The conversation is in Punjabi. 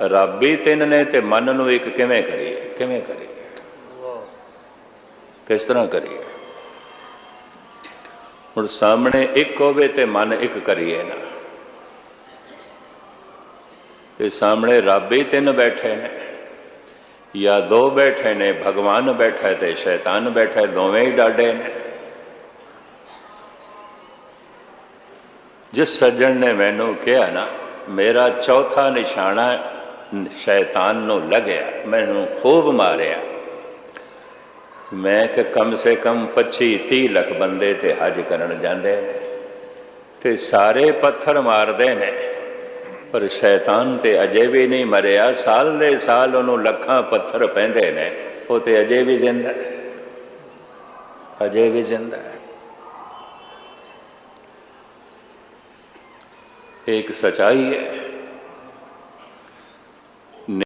ਰੱਬ ਹੀ ਤਿੰਨ ਨੇ ਤੇ ਮਨ ਨੂੰ ਇੱਕ ਕਿਵੇਂ ਕਰੀਏ? ਕਿਵੇਂ ਕਰੀਏ? ਕਿਸ ਤਰ੍ਹਾਂ ਕਰੀਏ? ਹੁਣ ਸਾਹਮਣੇ ਇੱਕ ਹੋਵੇ ਤੇ ਮਨ ਇੱਕ ਕਰੀਏ ਨਾ। ਤੇ ਸਾਹਮਣੇ ਰੱਬ ਹੀ ਤਿੰਨ ਬੈਠੇ ਨੇ। ਜਾਂ ਦੋ ਬੈਠੇ ਨੇ, ਭਗਵਾਨ ਬੈਠਾ ਤੇ ਸ਼ੈਤਾਨ ਬੈਠਾ, ਦੋਵੇਂ ਹੀ ਡਾਡੇ ਨੇ। ਜਿਸ ਸੱਜਣ ਨੇ ਮੈਨੂੰ ਕਿਹਾ ਨਾ, ਮੇਰਾ ਚੌਥਾ ਨਿਸ਼ਾਨਾ ਸ਼ੈਤਾਨ ਨੂੰ ਲੱਗਿਆ, ਮੈਨੂੰ ਖੂਬ ਮਾਰਿਆ। ਮੈਂ ਕਿ ਕਮ ਸੇ ਕਮ 25 30 ਲੱਖ ਬੰਦੇ ਤੇ ਹਜ ਕਰਨ ਜਾਂਦੇ ਨੇ ਤੇ ਸਾਰੇ ਪੱਥਰ ਮਾਰਦੇ ਨੇ। ਪਰ ਸ਼ੈਤਾਨ ਤੇ ਅਜੇ ਵੀ ਨਹੀਂ ਮਰਿਆ। ਸਾਲ ਦੇ ਸਾਲ ਉਹਨੂੰ ਲੱਖਾਂ ਪੱਥਰ ਪੈਂਦੇ ਨੇ। ਉਹ ਤੇ ਅਜੇ ਵੀ ਜ਼ਿੰਦਾ ਹੈ। ਅਜੇ ਵੀ ਜ਼ਿੰਦਾ ਹੈ। ਇਹ ਇੱਕ ਸਚਾਈ ਹੈ।